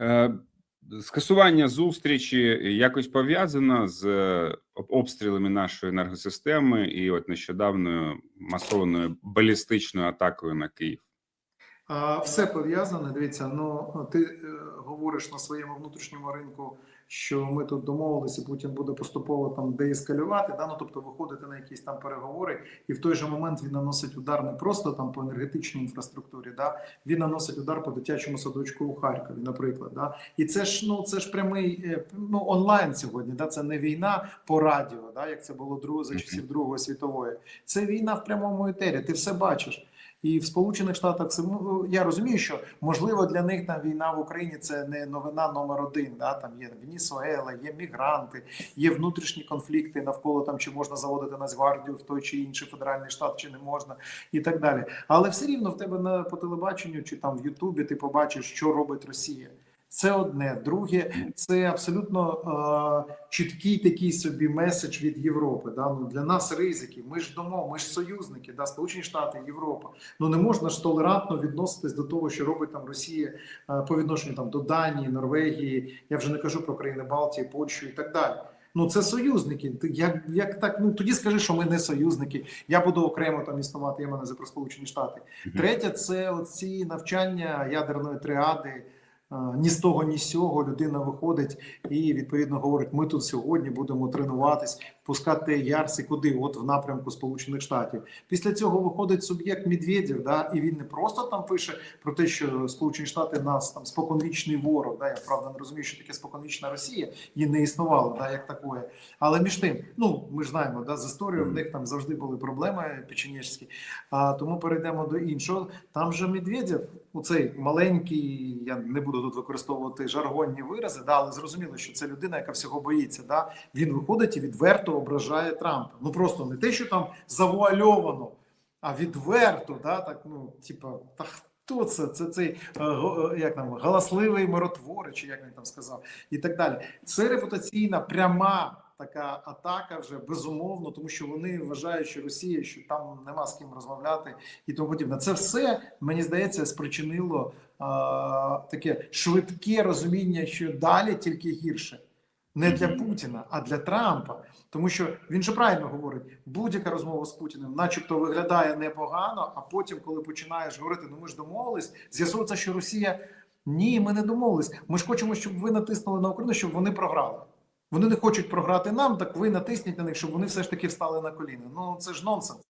Е, Скасування зустрічі якось пов'язано з е, обстрілами нашої енергосистеми і от нещодавною масованою балістичною атакою на Київ. Все пов'язане. Дивіться, ну ти е, говориш на своєму внутрішньому ринку, що ми тут домовилися, Путін буде поступово там деескалювати, да? ну тобто виходити на якісь там переговори, і в той же момент він наносить удар не просто там по енергетичній інфраструктурі, да? він наносить удар по дитячому садочку у Харкові, наприклад. Да? І це ж ну це ж прямий е, ну онлайн сьогодні. Да? Це не війна по радіо, да? як це було друг, за часів Другої світової. Це війна в прямому етері. Ти все бачиш. І в Сполучених Штатах це ну, я розумію, що можливо для них там війна в Україні це не новина номер один. Да? Там є Венесуела, є мігранти, є внутрішні конфлікти навколо там, чи можна заводити Нацгвардію в той чи інший федеральний штат, чи не можна, і так далі. Але все рівно в тебе на по телебаченню чи там в Ютубі ти побачиш, що робить Росія. Це одне. Друге, це абсолютно е, чіткий такий собі меседж від Європи. Да? Ну, для нас ризики. Ми ж домо, ми ж союзники, да? Сполучені Штати, Європа. Ну не можна ж толерантно відноситись до того, що робить там Росія е, по відношенню там до Данії, Норвегії. Я вже не кажу про країни Балтії, Польщу і так далі. Ну це союзники. Як, як так? Ну тоді скажи, що ми не союзники. Я буду окремо там існувати. Я мене за про Сполучені Штати. Третє це оці навчання ядерної тріади. Ні з того, ні з сього людина виходить і відповідно говорить: ми тут сьогодні будемо тренуватись, пускати ярси куди? От в напрямку Сполучених Штатів. Після цього виходить суб'єкт Медведєв, да, і він не просто там пише про те, що Сполучені Штати нас там споконвічний ворог. Да, я правда не розумію, що таке споконвічна Росія і не існувало, да, як такое. Але між тим, ну ми ж знаємо, да, з історією в них там завжди були проблеми печенежські. А тому перейдемо до іншого. Там же Медведєв, оцей маленький, я не буду тут використовувати жаргонні вирази, да, але зрозуміло, що це людина, яка всього боїться. Да, він виходить і відверто ображає Трампа. Ну просто не те, що там завуальовано, а відверто, да, так, ну, типа, та хто це? Це цей е, е, як там, галасливий миротворець, як він там сказав, і так далі. Це репутаційна пряма. Така атака вже безумовно, тому що вони вважають, що Росія, що там нема з ким розмовляти і тому подібне. Це все мені здається спричинило а, таке швидке розуміння, що далі тільки гірше не для Путіна, а для Трампа. Тому що він же правильно говорить, будь-яка розмова з Путіним, начебто, виглядає непогано, а потім, коли починаєш говорити, ну ми ж домовились, з'ясується, що Росія ні, ми не домовились. Ми ж хочемо, щоб ви натиснули на Україну, щоб вони програли. Вони не хочуть програти нам, так ви натисніть на них, щоб вони все ж таки встали на коліна. Ну це ж нонсенс.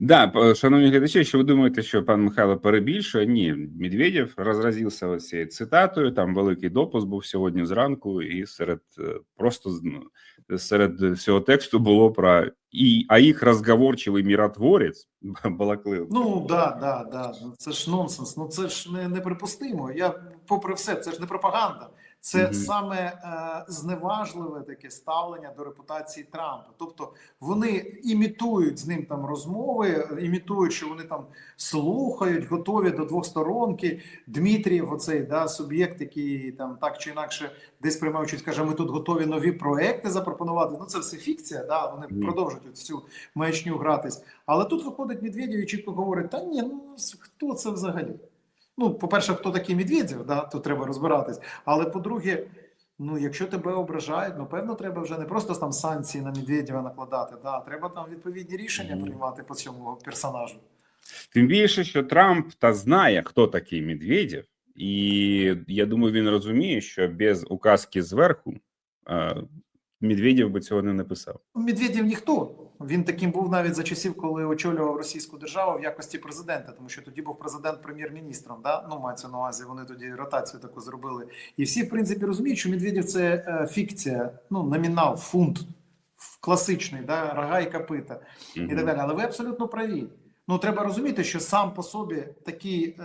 Да, шановні глядачі, що ви думаєте, що пан Михайло перебільшує? Ні, Медведєв розразився ось цією цитатою. Там великий допис був сьогодні зранку, і серед е, просто ну, серед всього тексту було про і а їх розговорчивий міротворець балаклив. Ну да, да, да. Ну, Це ж нонсенс. Ну це ж не неприпустимо. Я попри все, це ж не пропаганда. Це Мгм. саме е, зневажливе таке ставлення до репутації Трампа. Тобто вони імітують з ним там розмови, імітують, що вони там слухають, готові до двосторонки. Дмитрієв, оцей да, суб'єкт, який там так чи інакше десь приймав участь, каже, ми тут готові нові проекти запропонувати. Ну це все фікція. Да, вони Мгм. продовжують от цю маячню гратись. Але тут виходить Медведєв і чітко говорить: та ні, ну хто це взагалі? Ну, по-перше, хто такий Медведєв, да, то треба розбиратись. Але по-друге, ну якщо тебе ображають, ну певно, треба вже не просто там санкції на Медведєва накладати, да, а треба там відповідні рішення приймати по цьому персонажу. Тим більше, що Трамп та знає, хто такий Медведєв, і я думаю, він розуміє, що без указки зверху е, Медведєв би цього не написав. Ну, Медведєв ніхто. Він таким був навіть за часів, коли очолював російську державу в якості президента, тому що тоді був президент прем'єр-міністром. Да? Ну, мається на увазі, вони тоді ротацію таку зробили. І всі, в принципі, розуміють, що Медведєв це е, фікція, ну, номінал, фунт класичний, да? рога і копита і Мгм. так далі. Але ви абсолютно праві. Ну, треба розуміти, що сам по собі такий е,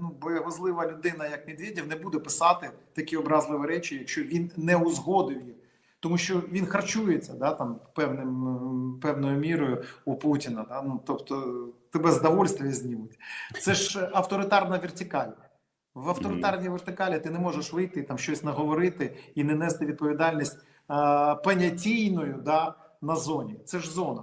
ну, боєгозлива людина, як Медведєв, не буде писати такі образливі речі, якщо він не узгодив їх. Тому що він харчується да, там, певним, певною мірою у Путіна. Да? Ну, тобто тебе з знімуть. Це ж авторитарна вертикаль. В авторитарній вертикалі ти не можеш вийти, там щось наговорити і не нести відповідальність е, понятійною да, на зоні. Це ж зона.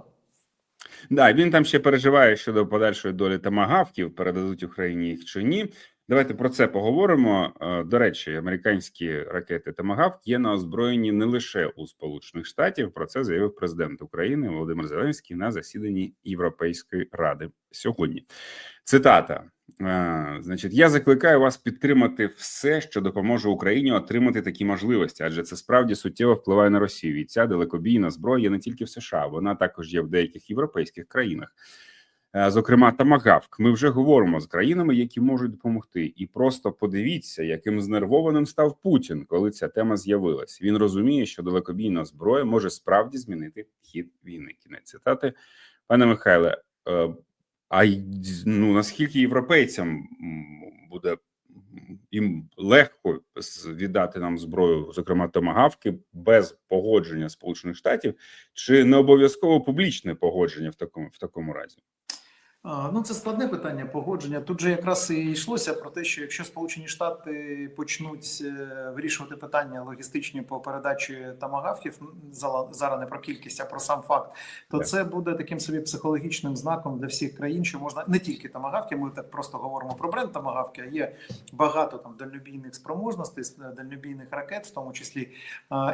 Да, він там ще переживає щодо подальшої долі тамагавків, передадуть Україні їх чи ні. Давайте про це поговоримо. Е, До речі, американські ракети Томагавк є на озброєнні не лише у Сполучених Штатів. Про це заявив президент України Володимир Зеленський на засіданні Європейської ради сьогодні. Цитата: Е, значить, я закликаю вас підтримати все, що допоможе Україні отримати такі можливості, адже це справді суттєво впливає на Росію. І ця далекобійна зброя є не тільки в США, вона також є в деяких європейських країнах. Е, Зокрема, Тамагавк. Ми вже говоримо з країнами, які можуть допомогти, і просто подивіться, яким знервованим став Путін, коли ця тема з'явилась. Він розуміє, що далекобійна зброя може справді змінити хід війни. Кінець цитати, пане Михайле. е, А ну наскільки європейцям буде їм легко віддати нам зброю, зокрема томагавки, без погодження Сполучених Штатів, чи не обов'язково публічне погодження в такому в такому разі? Ну, це складне питання погодження. Тут же якраз і йшлося про те, що якщо Сполучені Штати почнуть е, вирішувати питання логістичні по передачі тамагавків, зараз не про кількість, а про сам факт, то це буде таким собі психологічним знаком для всіх країн, що можна не тільки тамагавки. Ми так просто говоримо про бренд тамагавки, а є багато там дальнобійних спроможностей, с- дальнобійних ракет, в тому числі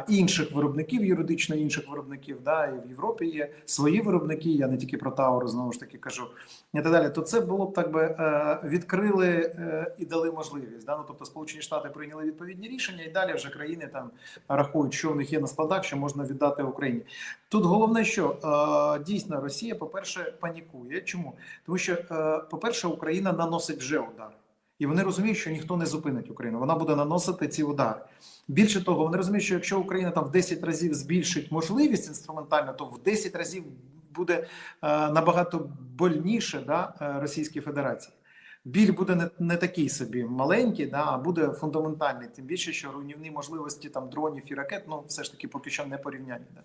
інших виробників, юридично інших виробників. Да, і в Європі є свої виробники. Я не тільки про Тауру знову ж таки кажу і так далі, то це було б так би е, відкрили е, і дали можливість. Да? Ну, тобто Сполучені Штати прийняли відповідні рішення, і далі вже країни там рахують, що в них є на складах, що можна віддати Україні. Тут головне, що е, дійсно Росія, по-перше, панікує. Чому? Тому що, по-перше, Україна наносить вже удар. І вони розуміють, що ніхто не зупинить Україну. Вона буде наносити ці удари. Більше того, вони розуміють, що якщо Україна там в 10 разів збільшить можливість інструментально, то в 10 разів буде е, набагато больніше да, е, Російській Федерації. Біль буде не, не такий собі маленький, да, а буде фундаментальний. Тим більше, що руйнівні можливості там дронів і ракет, ну все ж таки поки що не порівнянні. Да.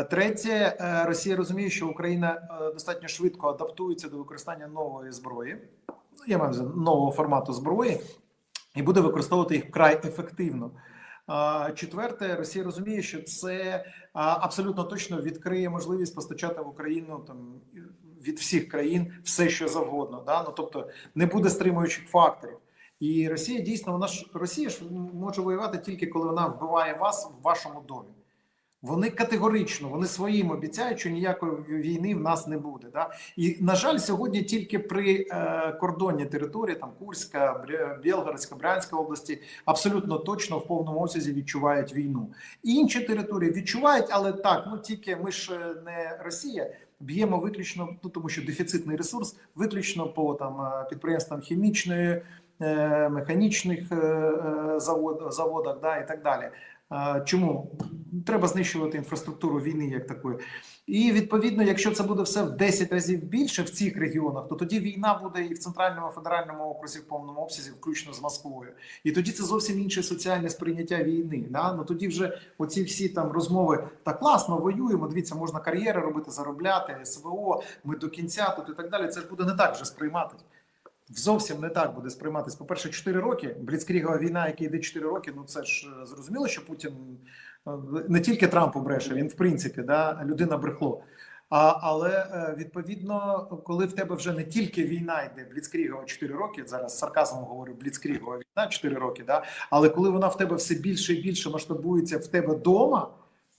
Е, Третє, Росія розуміє, що Україна достатньо швидко адаптується до використання нової зброї, Ну, я маю нового формату зброї, і буде використовувати їх вкрай ефективно. Четверте, Росія розуміє, що це абсолютно точно відкриє можливість постачати в Україну там від всіх країн все, що завгодно. Да? Ну тобто не буде стримуючих факторів. І Росія дійсно вона ж Росія ж може воювати тільки коли вона вбиває вас в вашому домі. Вони категорично, вони своїм обіцяють, що ніякої війни в нас не буде. Да? І на жаль, сьогодні тільки при е, кордоні території, там Курська, Білгородська, Брянська області, абсолютно точно в повному обсязі відчувають війну. Інші території відчувають, але так, ну тільки ми ж е, не Росія. Б'ємо виключно, ну тому що дефіцитний ресурс, виключно по там е, підприємствам хімічної, е, механічних е, е, завод, заводах, да, і так далі. Чому треба знищувати інфраструктуру війни як такої? І відповідно, якщо це буде все в 10 разів більше в цих регіонах, то тоді війна буде і в центральному федеральному окрузі в повному обсязі, включно з Москвою. І тоді це зовсім інше соціальне сприйняття війни. Да? Ну тоді вже оці всі там розмови так класно воюємо. Дивіться, можна кар'єри робити, заробляти СВО. Ми до кінця тут і так далі. Це ж буде не так вже сприйматись. Зовсім не так буде сприйматись. По перше, 4 роки. Бліцкрігова війна, яка йде 4 роки. Ну це ж е, зрозуміло, що Путін е, не тільки Трампу бреше, він в принципі да, людина брехло. А, але е, відповідно, коли в тебе вже не тільки війна йде, Бліцкрігова 4 роки, зараз сарказмом говорю, Бліцкрігова війна 4 роки, да, але коли вона в тебе все більше і більше масштабується в тебе вдома,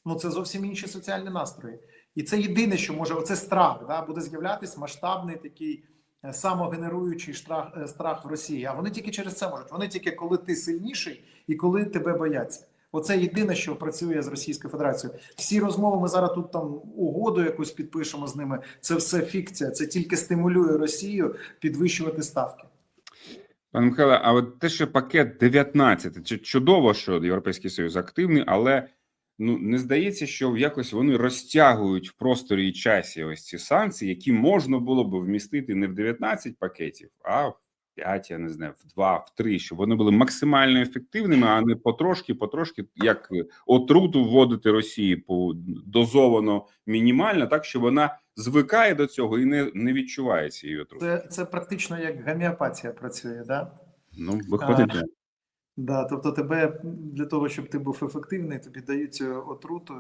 ну це зовсім інші соціальні настрої. І це єдине, що може, оце страх, да, буде з'являтись масштабний такий самогенеруючий страх, е, страх в Росії. А вони тільки через це можуть. Вони тільки коли ти сильніший і коли тебе бояться. Оце єдине, що працює з Російською Федерацією. Всі розмови ми зараз тут там угоду якусь підпишемо з ними. Це все фікція. Це тільки стимулює Росію підвищувати ставки. Пане Михайле, а от те, що пакет 19, чи чудово, що Європейський Союз активний, але ну не здається, що якось вони розтягують в просторі і часі ось ці санкції, які можна було б вмістити не в 19 пакетів, а в 5, я не знаю, в 2, в 3, щоб вони були максимально ефективними, а не потрошки, потрошки, як отруту вводити Росії по дозовано мінімально, так що вона звикає до цього і не, не відчуває цієї отрути. Це, це практично як гомеопатія працює, да? Ну, виходить. так. Да, тобто тебе для того, щоб ти був ефективний, тобі дають цю отруту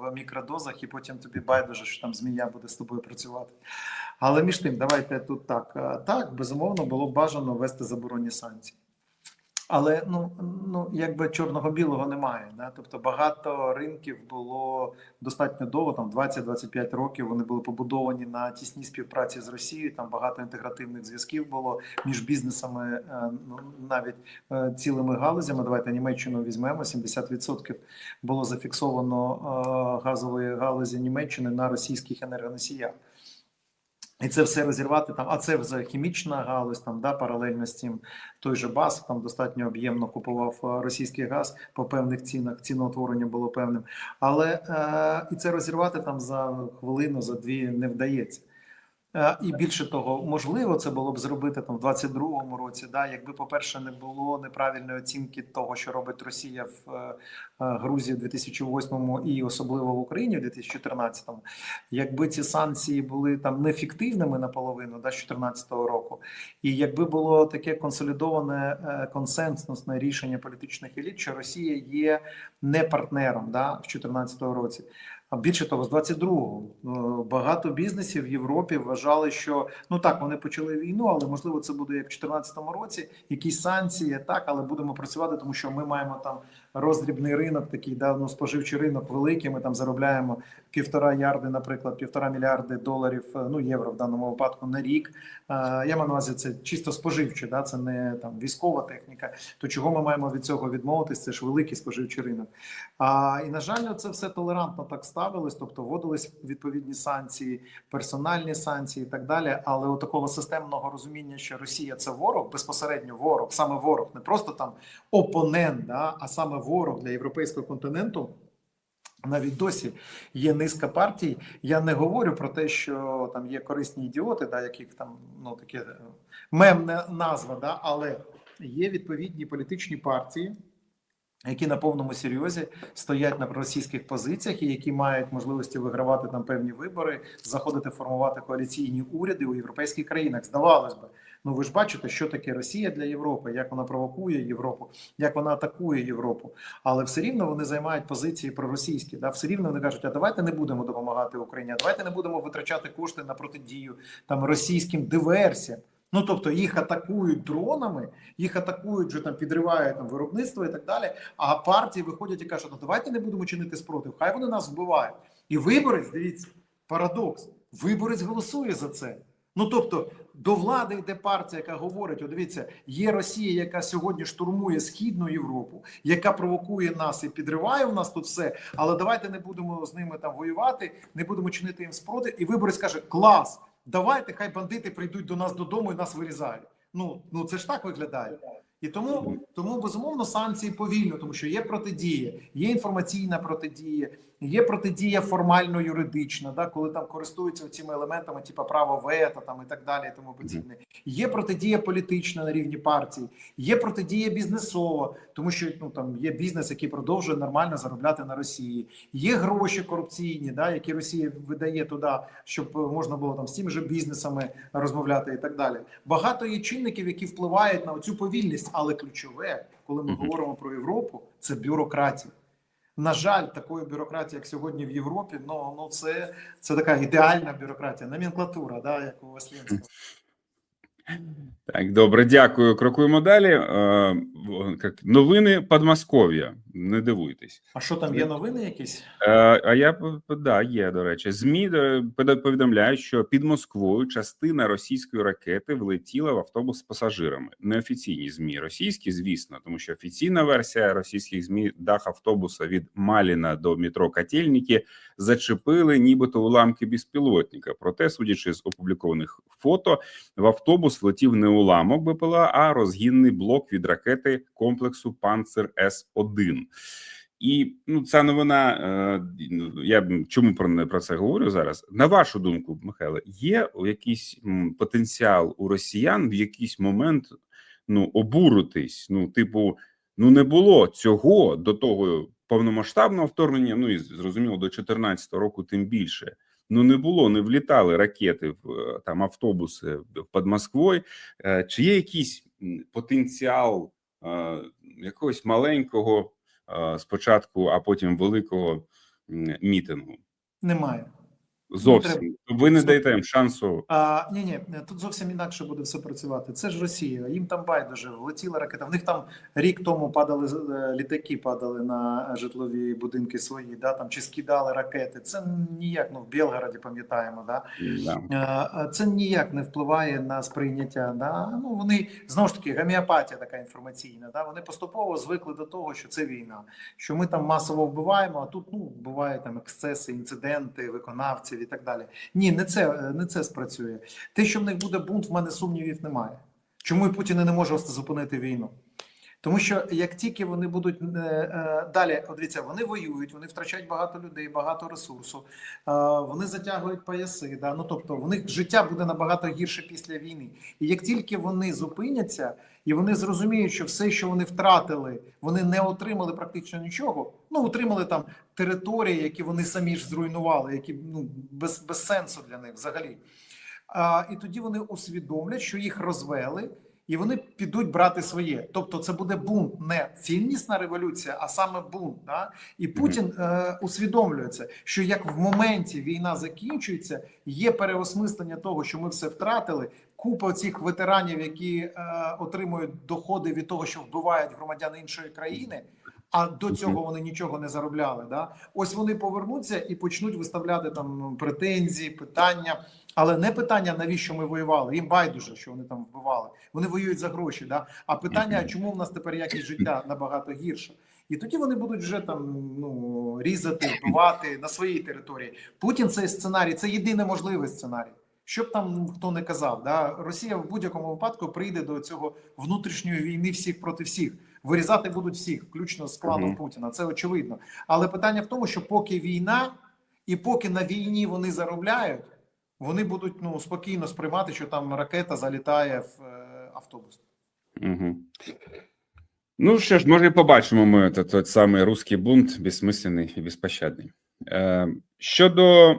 в мікродозах, і потім тобі байдуже, що там змія буде з тобою працювати. Але між тим, давайте тут так. Е, Так, безумовно, було б бажано ввести заборонні санкції. Але ну, ну якби чорного білого немає. Да? Тобто багато ринків було достатньо довго, там 20-25 років. Вони були побудовані на тісній співпраці з Росією. Там багато інтегративних зв'язків було між бізнесами, е, ну навіть е, цілими галузями. Давайте Німеччину візьмемо. 70% було зафіксовано е, газової галузі Німеччини на російських енергоносіях. І це все розірвати там, а це вже хімічна галузь, там да, паралельно з цим той же БАС там достатньо об'ємно купував е, російський газ по певних цінах. Ціноутворення було певним, але е, і це розірвати там за хвилину, за дві не вдається. Е, І більше того, можливо, це було б зробити там в 22-му році, да, якби, по-перше, не було неправильної оцінки того, що робить Росія в е, е, Грузії в 2008-му і особливо в Україні в 2014-му. Якби ці санкції були там нефіктивними наполовину да, з 2014 року, і якби було таке консолідоване консенсусне рішення політичних еліт, що Росія є не партнером да, в 2014 році. А більше того, з 22-го е, багато бізнесів в Європі вважали, що ну так вони почали війну, але можливо це буде як в 2014 році. Якісь санкції, так, але будемо працювати, тому що ми маємо там роздрібний ринок, такий да, ну, споживчий ринок великий. Ми там заробляємо півтора ярди, наприклад, півтора мільярди доларів, е, ну євро в даному випадку на рік. Е, Я маю на увазі, це чисто споживче, да, це не там військова техніка. То чого ми маємо від цього відмовитись? Це ж великий споживчий ринок. А і на жаль, це все толерантно так ставилось, тобто вводились відповідні санкції, персональні санкції і так далі. Але у такого системного розуміння, що Росія це ворог, безпосередньо ворог, саме ворог, не просто там опонент, да, а саме ворог для європейського континенту. Навіть досі є низка партій. Я не говорю про те, що там є корисні ідіоти, да, яких там ну таке е, мемна назва, да, але є відповідні політичні партії, які на повному серйозі стоять на російських позиціях і які мають можливості вигравати там певні вибори, заходити формувати коаліційні уряди у європейських країнах. Здавалось би, ну ви ж бачите, що таке Росія для Європи, як вона провокує Європу, як вона атакує Європу. Але все рівно вони займають позиції проросійські. Да, все рівно вони кажуть, а давайте не будемо допомагати Україні, а давайте не будемо витрачати кошти на протидію там російським диверсіям. Ну тобто їх атакують дронами, їх атакують вже там, підривають там виробництво і так далі. А партії виходять і кажуть, ну давайте не будемо чинити спротив, хай вони нас вбивають. І виборець, дивіться, парадокс. Виборець голосує за це. Ну тобто до влади йде партія, яка говорить: о, дивіться, є Росія, яка сьогодні штурмує східну Європу, яка провокує нас і підриває в нас тут все. Але давайте не будемо з ними там воювати, не будемо чинити їм спротив. І виборець каже: клас, давайте, хай бандити прийдуть до нас додому і нас вирізають. Ну ну це ж так виглядає. І тому, тому безумовно санкції повільно, тому що є протидія, є інформаційна протидія, є протидія формально юридична, да, коли там користуються цими елементами, типу право вето там і так далі, і тому подібне. Є протидія політична на рівні партії, є протидія бізнесова, тому що ну там є бізнес, який продовжує нормально заробляти на Росії. Є гроші корупційні, да, які Росія видає туди, щоб можна було там з тими же бізнесами розмовляти і так далі. Багато є чинників, які впливають на цю повільність, але ключове, коли ми говоримо про Європу, це бюрократія. На жаль, такої бюрократії, як сьогодні в Європі, ну ну це, це така ідеальна бюрократія, номенклатура, да, як у Васленського. Так, добре, дякую. Крокуємо далі. Е, Новини Подмосков'я. Не дивуйтесь. А що там є новини якісь? Е, А я да, є до речі. Змі повідомляють, що під Москвою частина російської ракети влетіла в автобус з пасажирами. Неофіційні змі російські, звісно, тому що офіційна версія російських змі дах автобуса від Маліна до метро Котельники зачепили, нібито уламки безпілотника. Проте, судячи з опублікованих фото, в автобус влетів не уламок БПЛА, а розгінний блок від ракети комплексу Панцер С 1 і ну, ця новина. Е, я чому про не про це говорю зараз? На вашу думку, Михайле, є якийсь потенціал у росіян в якийсь момент ну обуритись? Ну, типу, ну не було цього до того повномасштабного вторгнення. Ну і зрозуміло, до 2014 року, тим більше. Ну не було, не влітали ракети в е, там автобуси під Москвою. Е, Чи є якийсь потенціал е, якогось маленького? спочатку, а потім великого мітингу. Немає. Зовсім ви не даєте їм шансу. А, ні, ні, тут зовсім інакше буде все працювати. Це ж Росія. Їм там байдуже влетіла ракета. В них там рік тому падали е, літаки, падали на житлові будинки свої, да там чи скидали ракети. Це ніяк. Ну в Білгороді пам'ятаємо, да Да. Е, це ніяк не впливає на сприйняття. Да? Ну вони знову ж таки гомеопатія така інформаційна. Да? Вони поступово звикли до того, що це війна, що ми там масово вбиваємо, а тут ну бувають там ексцеси, інциденти, виконавців і так далі. Ні, не це не це спрацює. Те, що в них буде бунт, в мене сумнівів немає. Чому і Путін не може зупинити війну? Тому що як тільки вони будуть е, е, далі, дивіться, вони воюють, вони втрачають багато людей, багато ресурсу, е, вони затягують пояси. Да? Ну тобто, в них життя буде набагато гірше після війни. І як тільки вони зупиняться і вони зрозуміють, що все, що вони втратили, вони не отримали практично нічого. Ну отримали там території, які вони самі ж зруйнували, які ну без, без сенсу для них взагалі. А, і тоді вони усвідомлять, що їх розвели, і вони підуть брати своє. Тобто, це буде бунт, не ціннісна революція, а саме бунт. Да? І Путін е, усвідомлює це, що як в моменті війна закінчується, є переосмислення того, що ми все втратили. Купа цих ветеранів, які е, отримують доходи від того, що вбивають громадян іншої країни. А до цього вони нічого не заробляли. Да? Ось вони повернуться і почнуть виставляти там претензії, питання, але не питання, навіщо ми воювали. Їм байдуже, що вони там вбивали. Вони воюють за гроші. Да? А питання, чому в нас тепер якість життя набагато гірше? І тоді вони будуть вже там ну різати, вбивати на своїй території. Путін цей сценарій це єдиний можливий сценарій. Щоб там хто не казав, да Росія в будь-якому випадку прийде до цього внутрішньої війни всіх проти всіх. Вирізати будуть всіх, включно з кланом Мгм. Путіна. Це очевидно. Але питання в тому, що поки війна, і поки на війні вони заробляють, вони будуть ну спокійно сприймати, що там ракета залітає в е, автобус. Угу. Ну що ж, може, побачимо ми той, той самий русський бунт, безсмисленний і безпощадний. Е, щодо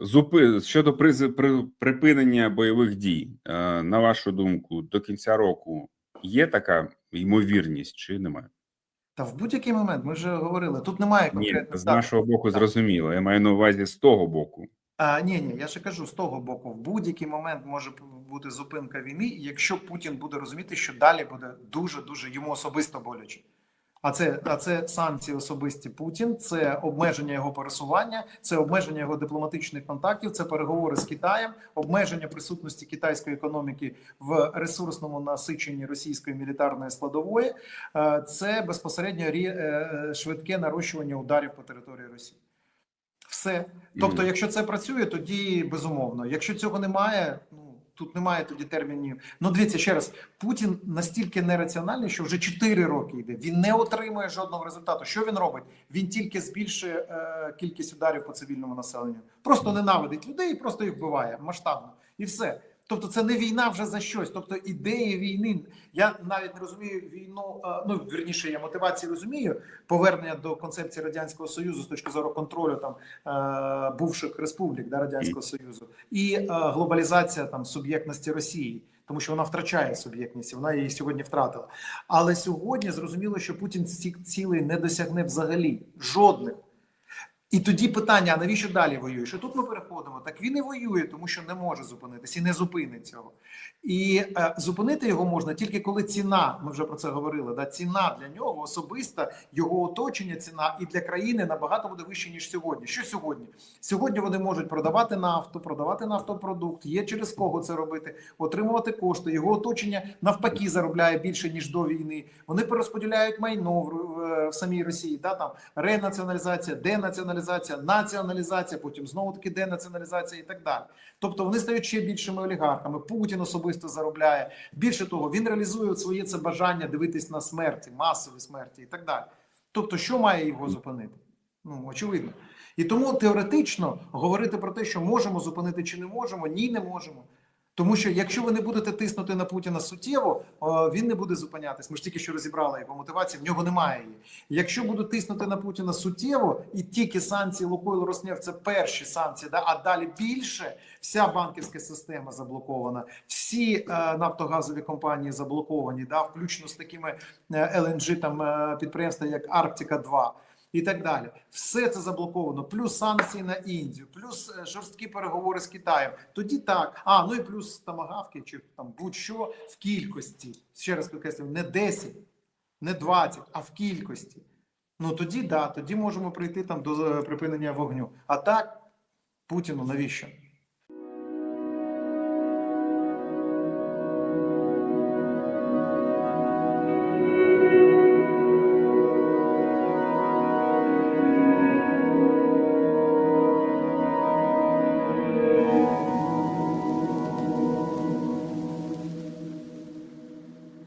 зупи, щодо призи, при, припинення бойових дій, е, на вашу думку, до кінця року є така ймовірність чи немає? Та в будь-який момент ми вже говорили. Тут немає Ні, з нашого боку Так. зрозуміло. Я маю на увазі з того боку. А ні, ні, я ще кажу з того боку, в будь-який момент може бути зупинка війни, якщо Путін буде розуміти, що далі буде дуже дуже йому особисто боляче. А це а це санкції особисті Путін, це обмеження його пересування, це обмеження його дипломатичних контактів, це переговори з Китаєм, обмеження присутності китайської економіки в ресурсному насиченні російської мілітарної складової. Е, Це безпосередньо е, е, швидке нарощування ударів по території Росії. Все. Тобто, якщо це працює, тоді безумовно. Якщо цього немає, ну тут немає тоді термінів. Ну дивіться ще раз, Путін настільки нераціональний, що вже 4 роки йде. Він не отримує жодного результату. Що він робить? Він тільки збільшує е, кількість ударів по цивільному населенню. Просто ненавидить людей і просто їх вбиває масштабно. І все. Тобто, це не війна вже за щось. Тобто, ідеї війни. Я навіть не розумію війну. е, Ну вірніше, я мотивації розумію повернення до концепції радянського союзу з точки зору контролю там е, бувших республік да, радянського союзу і е, глобалізація там суб'єктності Росії, тому що вона втрачає суб'єктність, вона її сьогодні втратила. Але сьогодні зрозуміло, що Путін цих цілей не досягне взагалі жодних. І тоді питання: а навіщо далі воює? Що тут ми переходимо? Так він і воює, тому що не може зупинитися і не зупинить цього. І е, зупинити його можна тільки коли ціна. Ми вже про це говорили. Да, ціна для нього особиста, його оточення, ціна і для країни набагато буде вище ніж сьогодні. Що сьогодні? Сьогодні вони можуть продавати нафту, продавати нафтопродукт. Є через кого це робити, отримувати кошти. Його оточення навпаки заробляє більше ніж до війни. Вони перерозподіляють майно в, в, в самій Росії. Да, там ренаціоналізація, денаціоналізація, націоналізація, потім знову таки денаціоналізація і так далі. Тобто вони стають ще більшими олігархами. Путін особисто заробляє. Більше того, він реалізує своє це бажання дивитись на смерті, масові смерті і так далі. Тобто, що має його зупинити? Ну очевидно. І тому теоретично говорити про те, що можемо зупинити чи не можемо, ні, не можемо. Тому що якщо ви не будете тиснути на Путіна суттєво, він не буде зупинятись. Ми ж тільки що розібрали його мотивацію, в нього немає її. Якщо будуть тиснути на Путіна суттєво, і тільки санкції Лукойл Роснефть – це перші санкції, да, а далі більше вся банківська система заблокована, всі е, нафтогазові компанії заблоковані, да, включно з такими е, LNG там е, підприємства, як Арктика 2 і так далі. Все це заблоковано. Плюс санкції на Індію, плюс е, жорсткі переговори з Китаєм. Тоді так. А ну і плюс тамагавки чи там будь-що в кількості. Ще раз підкреслюю, не 10, не 20, а в кількості. Ну тоді да, тоді можемо прийти там до е, припинення вогню. А так, Путіну навіщо?